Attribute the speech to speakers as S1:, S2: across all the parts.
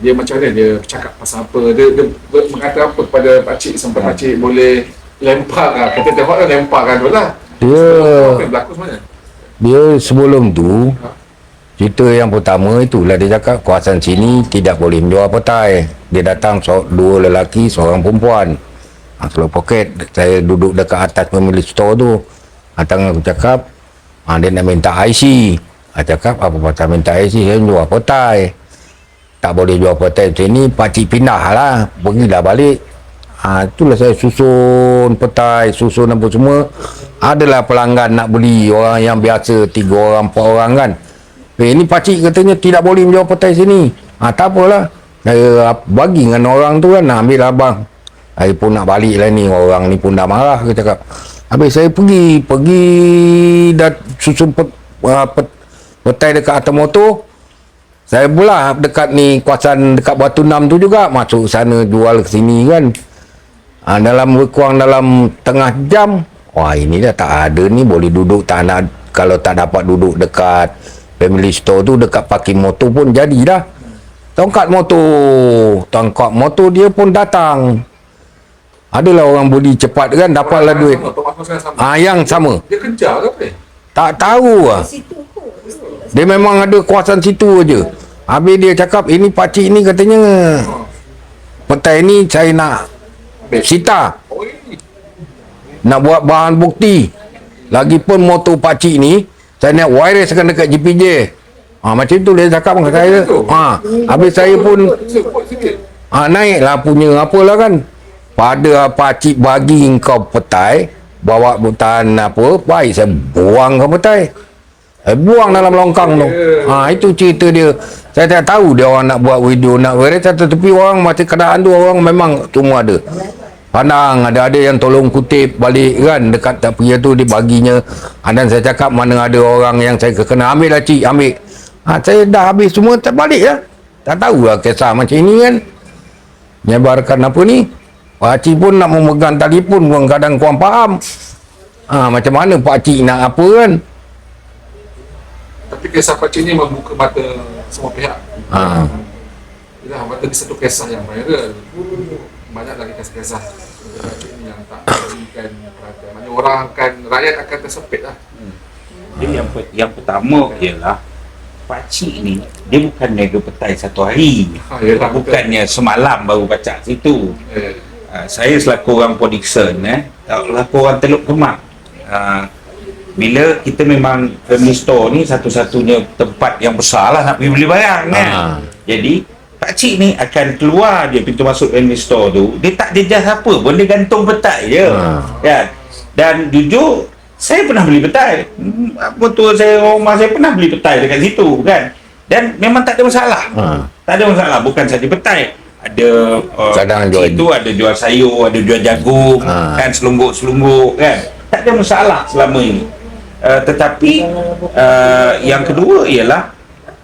S1: dia macam mana dia cakap pasal apa dia, dia ber- mengata apa kepada pakcik sampai pakcik boleh lempar lah kita tengok kan lempar kan lah
S2: Dia
S1: apa yang berlaku sebenarnya
S2: dia sebelum tu cerita yang pertama itulah dia cakap kawasan sini tidak boleh menjual petai. Dia datang so, dua lelaki, seorang perempuan. Ha, Slow pocket, saya duduk dekat atas pemilik store tu. Datang aku cakap, ha, dia nak minta IC. Ha, cakap, apa pasal minta IC? Saya jual petai. Tak boleh jual petai sini, pakcik pindah lah. Pergilah balik. Ha, itulah saya susun petai, susun apa semua. Adalah pelanggan nak beli orang yang biasa tiga orang, empat orang kan. Eh, ini pakcik katanya tidak boleh menjual petai sini. Ha, tak apalah. Saya bagi dengan orang tu kan, ambil abang. Saya pun nak balik lah ni, orang ni pun dah marah. Dia cakap, habis saya pergi, pergi dah susun pet, uh, pet, petai dekat atas motor. Saya pula dekat ni kawasan dekat Batu Enam tu juga masuk sana jual ke sini kan. Ha, dalam kurang dalam tengah jam. Wah ini dah tak ada ni boleh duduk tak nak kalau tak dapat duduk dekat family store tu dekat parking motor pun jadi dah. Tongkat motor, tongkat motor dia pun datang. Adalah orang budi cepat kan dapatlah duit. Ah yang sama.
S1: dia kejar ke apa ni
S2: Tak tahu lah.
S3: Situ pun.
S2: Dia memang ada kawasan situ aja. Habis dia cakap ini pakcik ni katanya petai ni saya nak sita. Nak buat bahan bukti. Lagipun motor pakcik ni saya nak wirelesskan dekat GPJ. Ha, macam tu dia cakap dengan saya. Ha, habis saya pun ha, naiklah punya apalah kan. Pada pakcik bagi kau petai, bawa butan apa, baik saya buang ke petai. Eh, buang dalam longkang tu. Ha, itu cerita dia. Saya tak tahu dia orang nak buat video nak viral tetapi orang macam keadaan tu orang memang semua ada. Pandang ada ada yang tolong kutip balik kan dekat tak pergi tu dia baginya. Ha, dan saya cakap mana ada orang yang saya kena ambil lah cik ambil. Ha, saya dah habis semua tak balik lah. Tak tahu lah kisah macam ini kan. Nyebarkan apa ni? Pakcik pun nak memegang telefon pun kadang kurang faham. Ha, macam mana pakcik nak apa kan?
S1: Tapi kisah pakcik ni membuka mata semua pihak
S2: Ha.
S1: Yalah, mata di satu kisah yang viral banyak lagi kisah-kisah pakcik ni yang tak berikan perhatian Maknanya orang akan rakyat akan tersepit lah
S4: Jadi yang, per- yang pertama ialah pakcik ni dia bukan niaga petai satu hari.
S1: Ha,
S4: Bukannya semalam baru baca situ. Uh, saya selaku orang Podixon eh, selaku orang Teluk Kemak. Uh, bila kita memang family store ni satu-satunya tempat yang besar lah nak pergi beli barang kan.
S2: Ah.
S4: Jadi pakcik ni akan keluar dia pintu masuk family store tu, dia tak jejas apa pun dia gantung petai je.
S2: Ah.
S4: Kan? Dan jujur saya pernah beli petai. Tu saya rumah saya pernah beli petai dekat situ kan. Dan memang tak ada masalah.
S2: Ha.
S4: Tak ada masalah bukan saja petai. Ada uh,
S2: Kadang jual-
S4: itu ada jual sayur, ada jual jagung,
S2: Ha.
S4: kan selumbuk-selumbuk kan. Tak ada masalah selama ini. Uh, tetapi uh, yang kedua ialah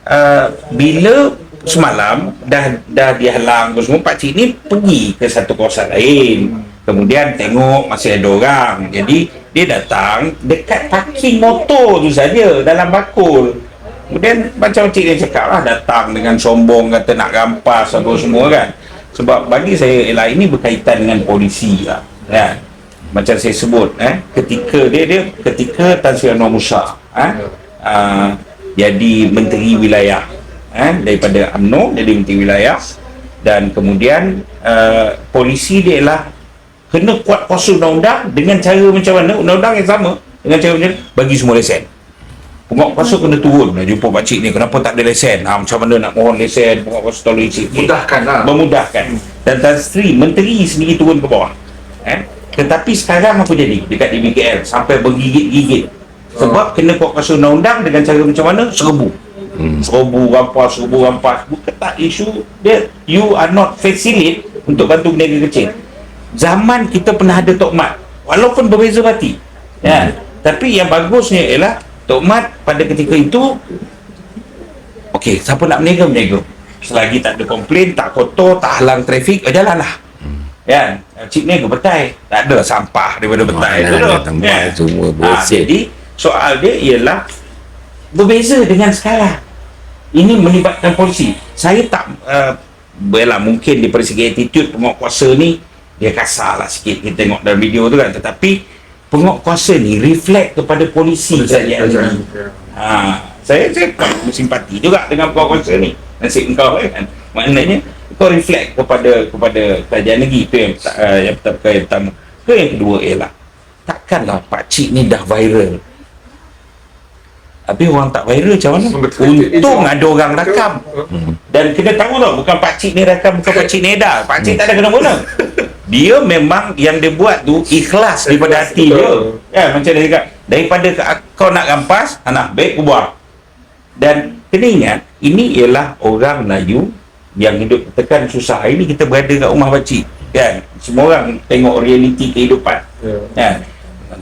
S4: uh, bila semalam dah dah dihalang apa semua pak cik ni pergi ke satu kawasan lain. Kemudian tengok masih ada orang. Jadi dia datang dekat parking motor tu saja dalam bakul. Kemudian macam cik dia cakap lah datang dengan sombong kata nak rampas apa semua kan. Sebab bagi saya ialah ini berkaitan dengan polisi lah. Kan? Macam saya sebut eh ketika dia dia ketika Tan Sri Anwar Musa eh uh, jadi menteri wilayah eh daripada UMNO jadi menteri wilayah dan kemudian uh, polisi dia ialah kena kuat kuasa undang-undang dengan cara macam mana? Undang-undang yang sama dengan cara macam mana? Bagi semua lesen. Penguat kuasa kena turun. Nak jumpa pakcik ni kenapa tak ada lesen? Ha, macam mana nak mohon lesen? Penguat kuasa tolong isi
S1: mudahkan lah.
S4: Memudahkan. Dan Tan Sri menteri sendiri turun ke bawah. Eh? Tetapi sekarang apa jadi? Dekat DBKL sampai bergigit-gigit. Sebab kena kuat kuasa undang-undang dengan cara macam mana? Serbu hmm. serbu rampas serbu rampas. Bukan tak isu dia you are not facilitate untuk bantu peniaga kecil. Zaman kita pernah ada Tok Mat walaupun berbeza parti. Ya. Tapi yang bagusnya ialah Tok Mat pada ketika itu okey siapa nak berniaga berniaga selagi tak ada komplain tak kotor tak halang trafik eh, jalan lah kan? Cik ni ke betai tak ada sampah daripada betai tu kan?
S2: semua bersih.
S4: jadi soal dia ialah berbeza dengan sekarang. Ini melibatkan polisi. Saya tak uh, Yalah, mungkin daripada segi attitude penguat kuasa ni dia kasar lah sikit kita tengok dalam video tu kan. Tetapi penguat kuasa ni reflect kepada polisi saja
S1: Kerajaan.
S4: ni
S1: Ya.
S4: ha, saya saya tak simpati juga dengan penguat kuasa ni. Nasib engkau kan? Maknanya kau reflect kepada kepada kerajaan negeri itu yang uh, yang pertama yang pertama ke yang kedua ialah takkanlah pakcik ni dah viral Habis orang tak viral macam mana?
S1: Betul.
S4: Untung
S1: Itu-
S4: ada orang rakam. Dan kena tahu tau, bukan pakcik ni rakam, bukan pakcik ni edar. Pakcik tak ada kena-guna. Dia memang yang dia buat tu ikhlas daripada hati dia. Ya, macam dia cakap, daripada kau nak rampas, anak baik kau buat. Dan kena ingat, ini ialah orang Melayu yang hidup tekan susah. Hari ni kita berada kat rumah pakcik. Kan? Semua orang tengok realiti kehidupan.
S1: Ya.
S4: Kan?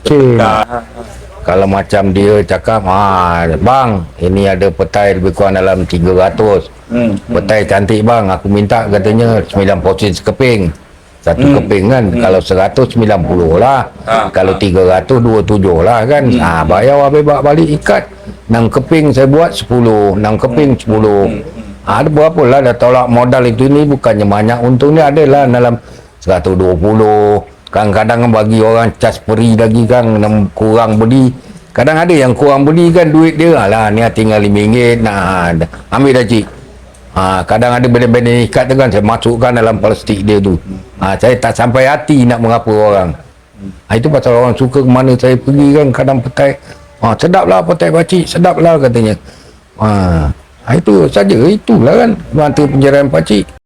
S4: Tekan,
S2: Kalau macam dia cakap, ha, bang, ini ada petai lebih kurang dalam 300.
S4: Hmm.
S2: Petai cantik bang, aku minta katanya 9 porsi sekeping. Satu
S4: Hmm.
S2: keping kan, kalau 100 90 lah.
S4: Ah,
S2: kalau
S4: ah.
S2: 300 27 lah kan.
S4: Hmm.
S2: Ha, bayar habis bawa balik ikat. 6 keping saya buat 10, 6 keping 10.
S4: Hmm.
S2: Ada berapa lah dah tolak modal itu ni bukannya banyak. Untungnya ada lah dalam 120 kadang-kadang bagi orang cas peri lagi kan kurang beli. Kadang ada yang kurang beli kan duit dia lah ni tinggal RM5 nah ambil dah cik. Ha, kadang ada benda-benda ikat tu kan saya masukkan dalam plastik dia tu. Ha, saya tak sampai hati nak mengapa orang. Ha, itu pasal orang suka ke mana saya pergi kan kadang petai. Ha, sedap lah petai pakcik sedap lah katanya. Ha, ha, itu saja. Itulah kan. Mata penjaraan pakcik